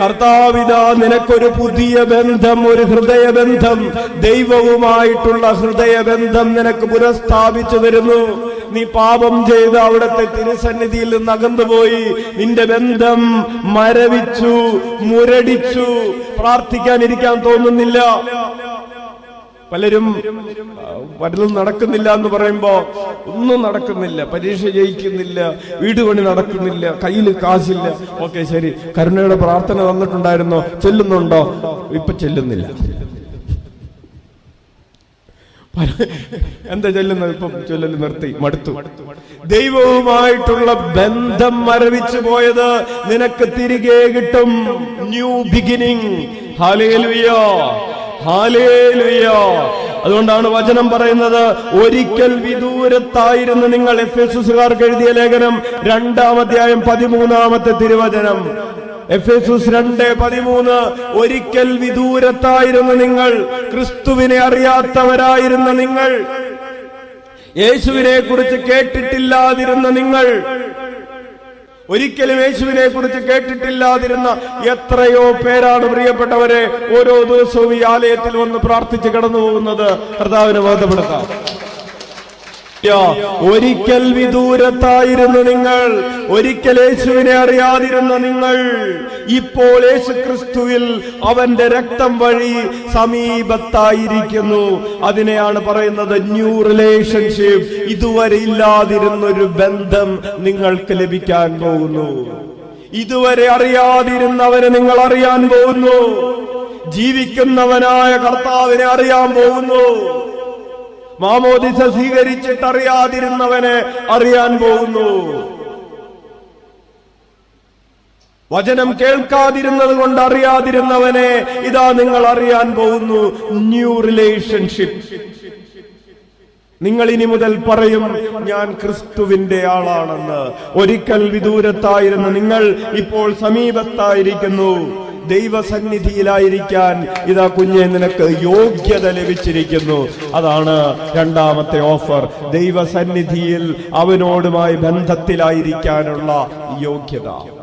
കർത്താവിത നിനക്കൊരു പുതിയ ബന്ധം ഒരു ഹൃദയബന്ധം ദൈവവുമായിട്ടുള്ള ഹൃദയബന്ധം നിനക്ക് പുനഃസ്ഥാപിച്ചു തരുന്നു. നീ പാപം ചെയ്ത് അവിടുത്തെ തിരുസന്നിധിയിൽ നിന്ന് അകന്നുപോയി. നിന്റെ ബന്ധം മരവിച്ചു മുരടിച്ചു. പ്രാർത്ഥിക്കാനിരിക്കാൻ തോന്നുന്നില്ല. പലരും പലതും നടക്കുന്നില്ല എന്ന് പറയുമ്പോ ഒന്നും നടക്കുന്നില്ല പരീക്ഷ ജയിക്കുന്നില്ല വീട് പണി നടക്കുന്നില്ല കയ്യിൽ കാശില്ല. ഓക്കെ ശരി. കരുണയുടെ പ്രാർത്ഥന തന്നിട്ടുണ്ടായിരുന്നോ? ചെല്ലുന്നുണ്ടോ? ഇപ്പൊ ചെല്ലുന്നില്ല. എന്താ ചെല്ലുന്നത്? ഇപ്പൊ ചൊല്ലല് നിർത്തി. മടുത്തു. ദൈവവുമായിട്ടുള്ള ബന്ധം മരവിച്ചു പോയത് നിനക്ക് തിരികെ കിട്ടും. ന്യൂ ബിഗിനിങ് ഹാലയിൽ ഹാലേലുയോ അതുകൊണ്ടാണ് വചനം പറയുന്നത് ഒരിക്കൽ വിദൂരത്തായിരുന്നു നിങ്ങൾ എഫ് എസ് എസുകാർക്ക് എഴുതിയ ലേഖനം. രണ്ടാമധ്യായം പതിമൂന്നാമത്തെ തിരുവചനം. എഫ് എസ് രണ്ട് പതിമൂന്ന്. ഒരിക്കൽ വിദൂരത്തായിരുന്ന നിങ്ങൾ ക്രിസ്തുവിനെ അറിയാത്തവരായിരുന്ന നിങ്ങൾ. യേശുവിനെ കുറിച്ച് കേട്ടിട്ടില്ലാതിരുന്ന നിങ്ങൾ ഒരിക്കലും യേശുവിനെ കുറിച്ച് കേട്ടിട്ടില്ലാതിരുന്ന എത്രയോ പേരാണ് പ്രിയപ്പെട്ടവരെ ഓരോ ദിവസവും ഈ ആലയത്തിൽ വന്ന് പ്രാർത്ഥിച്ച് കടന്നു പോകുന്നത് കർത്താവിനെ ബോധപ്പെടുത്താം ഒരിക്കൽ വിദൂരത്തായിരുന്നു നിങ്ങൾ. ഒരിക്കൽ യേശുവിനെ അറിയാതിരുന്ന നിങ്ങൾ. ഇപ്പോൾ യേശു ക്രിസ്തുവിൽ അവന്റെ രക്തം വഴി സമീപത്തായിരിക്കുന്നു. അതിനെയാണ് പറയുന്നത് ന്യൂ റിലേഷൻഷിപ്പ്. ഇതുവരെ ഇല്ലാതിരുന്നൊരു ബന്ധം നിങ്ങൾക്ക് ലഭിക്കാൻ പോകുന്നു. ഇതുവരെ അറിയാതിരുന്നവരെ നിങ്ങൾ അറിയാൻ പോകുന്നു. ജീവിക്കുന്നവനായ കർത്താവിനെ അറിയാൻ പോകുന്നു. മാമോദിസ സ്വീകരിച്ചിട്ട് അറിയാതിരുന്നവനെ അറിയാൻ പോകുന്നു. വചനം കേൾക്കാതിരുന്നത് കൊണ്ട് അറിയാതിരുന്നവനെ ഇതാ നിങ്ങൾ അറിയാൻ പോകുന്നു. New relationship. നിങ്ങൾ ഇനി മുതൽ പറയും ഞാൻ ക്രിസ്തുവിന്റെ ആളാണെന്ന്. ഒരിക്കൽ വിദൂരത്തായിരുന്നു നിങ്ങൾ ഇപ്പോൾ സമീപത്തായിരിക്കുന്നു. ദൈവസന്നിധിയിലായിരിക്കാൻ ഇതാ കുഞ്ഞെ നിനക്ക് യോഗ്യത ലഭിച്ചിരിക്കുന്നു. അതാണ് രണ്ടാമത്തെ ഓഫർ. ദൈവസന്നിധിയിൽ അവനോടുമായി ബന്ധത്തിലായിരിക്കാനുള്ള യോഗ്യത.